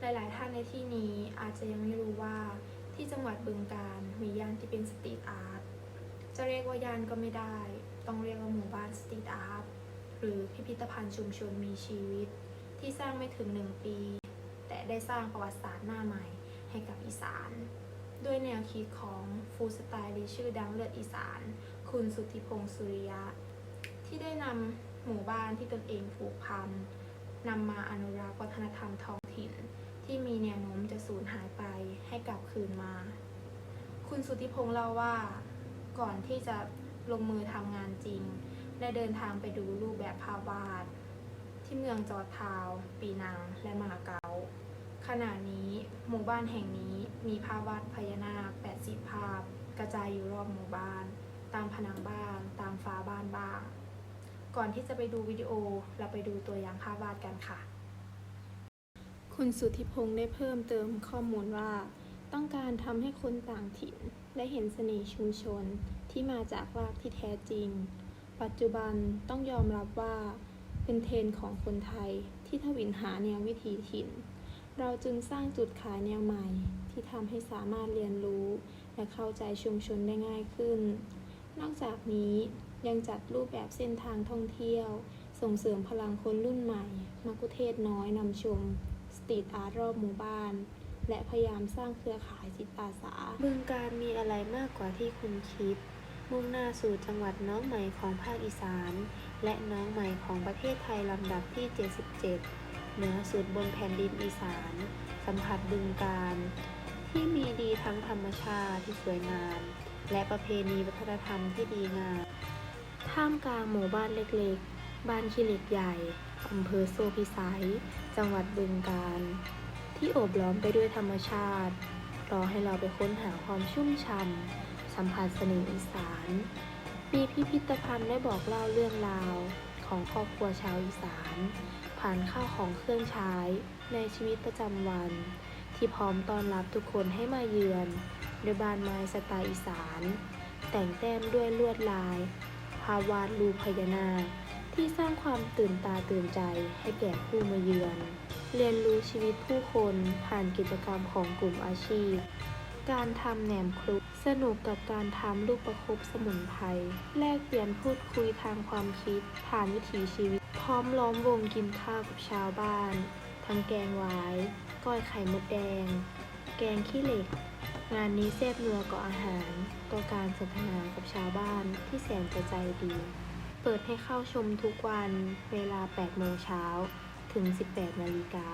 หลาย ๆ ท่านในที่นี้อาจจะยังไม่รู้ว่าที่จังหวัดบึงกาฬมีย่านที่เป็นสตรีทอาร์ตจะเรียกว่าย่านก็ไม่ได้ ต้องเรียกว่าหมู่บ้านสตรีทอาร์ตหรือพิพิธภัณฑ์ชุมชนมีชีวิต ที่สร้างไม่ถึงหนึ่งปี แต่ได้สร้างประวัติศาสตร์หน้าใหม่ให้กับอีสาน ด้วยแนวคิดของฟูสไตลิสต์ชื่อดังเลือดอีสาน คุณสุทธิพงศ์สุริยะ ที่ได้นำหมู่บ้านที่ตนเองผูกพัน นำมาอนุรักษ์วัฒนธรรมท้องถิ่น ที่มีแนวโน้มจะสูญหายไปให้กลับคืนมา คุณสุธิพงศ์เล่าว่าก่อนที่จะลงมือทำงานจริง ได้เดินทางไปดูรูปแบบภาพวาด ที่เมืองจอทาว ปีนัง และมาเก๊าขณะนี้หมู่บ้านแห่งนี้มีภาพวาดพญานาค 80 ภาพ กระจายอยู่รอบหมู่บ้าน ตามผนังบ้าน ตามฝาบ้านบ้าง ก่อนที่จะไปดูวิดีโอ เราไปดูตัวอย่างภาพวาดกันค่ะ คุณสุทธิพงศ์ได้เพิ่มเติมข้อมูลว่า ต้องการทำให้คนต่างถิ่นได้เห็นเสน่ห์ชุมชนที่มาจากรากที่แท้จริง ปัจจุบันต้องยอมรับว่า เป็นเทรนของคนไทยที่ทวินหาแนววิถีถิ่น เราจึงสร้างจุดขายแนวใหม่ ที่ทำให้สามารถเรียนรู้ และเข้าใจชุมชนได้ง่ายขึ้น นอกจากนี้ ยังจัดรูปแบบเส้นทางท่องเที่ยว ส่งเสริมพลังคนรุ่นใหม่ มักุเทศน้อยนำชม สตรีทอาร์ตรอบหมู่บ้าน และพยายามสร้างเครือข่ายจิตอาสาบึงการมีอะไรมากกว่าที่คุณคิด มุ่งหน้าสู่จังหวัดน้องใหม่ของภาคอีสาน และน้องใหม่ของประเทศไทยลำดับที่ 77 เหนือสุดบนแผ่นดินอีสาน สัมผัสบึงการ ที่มีดีทั้งธรรมชาติที่สวยงามและประเพณีวัฒนธรรมที่ดีงาม ท่ามกลางหมู่บ้านเล็กๆ บ้านขี้เหล็กใหญ่ อำเภอโซพิสัย จังหวัดบึงกาฬ ที่โอบล้อมไปด้วยธรรมชาติ รอให้เราไปค้นหาความชุ่มช่ำสัมผัสเสน่ห์อีสาน มีพิพิธภัณฑ์ได้บอกเล่าเรื่องราวของครอบครัวชาวอีสาน ผ่านข้าวของเครื่องใช้ในชีวิตประจำวัน ที่พร้อมต้อนรับทุกคนให้มาเยือนด้วยบ้านไม้สไตล์อีสาน แต่งแต้มด้วยลวดลาย พวาดรูปพญานาคที่สร้างความตื่นตาตื่นใจให้แก่ผู้มาเยือน เรียนรู้ชีวิตผู้คนผ่านกิจกรรมของกลุ่มอาชีพ การทำแหนมครุกสนุกกับการทำลูกประคบสมุนไพรแลกเปลี่ยนพูดคุยทางความคิด ผ่านวิถีชีวิต พร้อมล้อมวงกินข้าวกับชาวบ้านทั้งแกงหวาย ก้อยไข่มดแดง แกงขี้เหล็ก งานนี้เซฟเรือก่อาหารตัวการสนทนากับชาวบ้านที่แสนจะใจดี เปิดให้เข้าชมทุกวันเวลา 8 โมงเช้าถึง 18 นาฬิกา